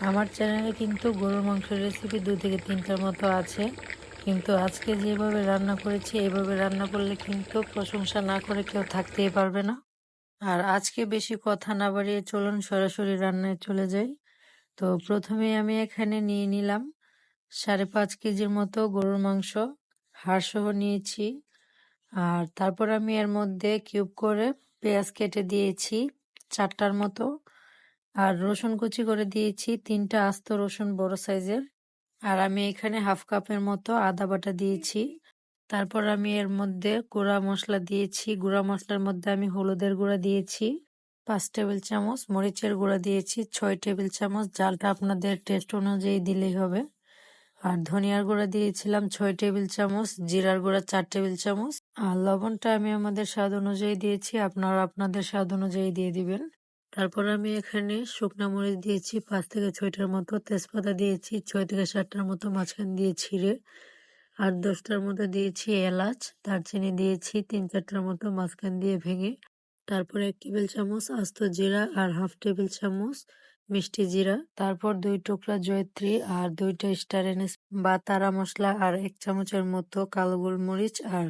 আমার চ্যানেলে কিন্তু গরুর মাংসের রেসিপি দু থেকে তিনটার মতো আছে। কিন্তু আজকে যেভাবে রান্না করেছি এইভাবে রান্না করলে কিন্তু প্রশংসা না করে কেউ থাকতেই পারবে না। আর আজকে বেশি কথা না বাড়িয়ে চলুন সরাসরি রান্নায় চলে যাই। তো প্রথমে আমি এখানে নিয়ে নিলাম সাড়ে পাঁচ কেজির মতো গরুর মাংস হাড়সহ নিয়েছি। আর তারপর আমি এর মধ্যে কিউব করে পেঁয়াজ কেটে দিয়েছি চারটার মতো। আর রসুন কুচি করে দিয়েছি তিনটা আস্ত রসুন বড় সাইজের। আর আমি এখানে হাফ কাপের মতো আদা বাটা দিয়েছি। তারপর আমি এর মধ্যে গুঁড়া মশলা দিয়েছি। গুঁড়া মশলার মধ্যে আমি হলুদের গুঁড়া দিয়েছি। পাঁচ টেবিল চামচ মরিচের গুঁড়া দিয়েছি। ছয় টেবিল চামচ জালটা আপনাদের টেস্ট অনুযায়ী দিলেই হবে। আর ধনিয়ার গুঁড়া দিয়েছিলাম ছয় টেবিল চামচ, জিরার গুঁড়া চার টেবিল চামচ। আর লবণটা আমি আমাদের স্বাদ অনুযায়ী দিয়েছি। আপনারা আপনাদের স্বাদ অনুযায়ী দিয়ে দিবেন। তারপর আমি এখানে শুকনা মরিচ দিয়েছি, পাঁচ থেকে ছয়টার মতো তেজপাতা দিয়েছি, ছয় থেকে সাতটার মতো মাঝখান দিয়ে ছিঁড়ে, আর দশটার মতো দিয়েছি এলাচ, দারচিনি দিয়েছি, তিন চারটার মতো মাঝখান দিয়ে ভেঙে, তারপর এক টেবিল চামচ আস্ত জিরা আর হাফ টেবিল চামচ মিষ্টি জিরা, তারপর দুই টুকরা জয়ত্রী আর দুইটা স্টার এনেস বা তারা মশলা আর এক চামচের মতো কালো গোলমরিচ আর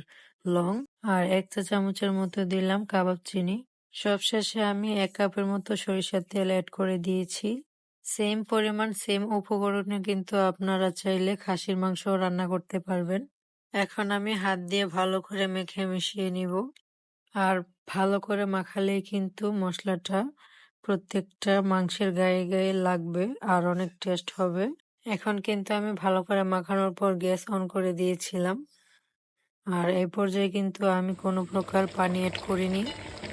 লং, আর এক চা চামচের মতো দিলাম কাবাব চিনি। সবশেষে আমি এক কাপের মতো সরিষার তেল অ্যাড করে দিয়েছি। সেম পরিমাণ সেম উপকরণে কিন্তু আপনারা চাইলে খাসির মাংসও রান্না করতে পারবেন। এখন আমি হাত দিয়ে ভালো করে মেখে মিশিয়ে নিব। আর ভালো করে মাখালেই কিন্তু মশলাটা প্রত্যেকটা মাংসের গায়ে গায়ে লাগবে আর অনেক টেস্ট হবে। এখন কিন্তু আমি ভালো করে মাখানোর পর গ্যাস অন করে দিয়েছিলাম। আর এই পর্যায়ে কিন্তু আমি কোনো প্রকার পানি অ্যাড করিনি।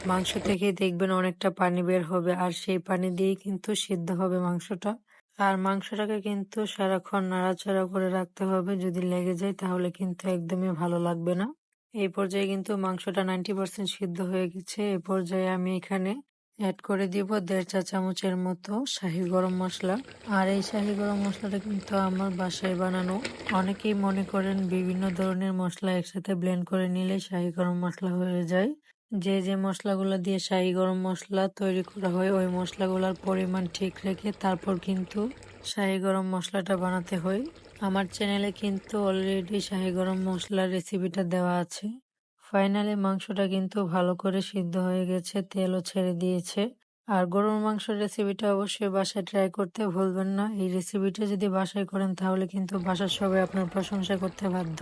মাংস থেকে দেখবেন অনেকটা পানি বের হবে, আর সেই পানি দিয়েই কিন্তু সিদ্ধ হবে মাংসটা। আর মাংসটাকে কিন্তু সারাক্ষণ নাড়াচাড়া করে রাখতে হবে। যদি লেগে যায় তাহলে কিন্তু একদমই ভালো লাগবে না। এই পর্যায়ে কিন্তু মাংসটা নাইনটি পার্সেন্ট সিদ্ধ হয়ে গেছে। এ পর্যায়ে আমি এখানে অ্যাড করে দিব দেড় চা চামচের মতো শাহি গরম মশলা। আর এই শাহি গরম মশলাটা কিন্তু আমার বাসায় বানানো। অনেকেই মনে করেন বিভিন্ন ধরনের মশলা একসাথে ব্লেন্ড করে নিলে শাহি গরম মশলা হয়ে যায়। যে যে মশলাগুলো দিয়ে শাহি গরম মশলা তৈরি করা হয়, ওই মশলাগুলোর পরিমাণ ঠিক রেখে তারপর কিন্তু শাহি গরম মশলাটা বানাতে হয়। আমার চ্যানেলে কিন্তু অলরেডি শাহি গরম মশলার রেসিপিটা দেওয়া আছে। ফাইনালি মাংসটা কিন্তু ভালো করে সিদ্ধ হয়ে গেছে, তেলও ছেড়ে দিয়েছে। আর গরুর মাংসের রেসিপিটা অবশ্যই বাসায় ট্রাই করতে ভুলবেন না। এই রেসিপিটা যদি বাসায় করেন, তাহলে কিন্তু বাসার সবাই আপনার প্রশংসা করতে বাধ্য।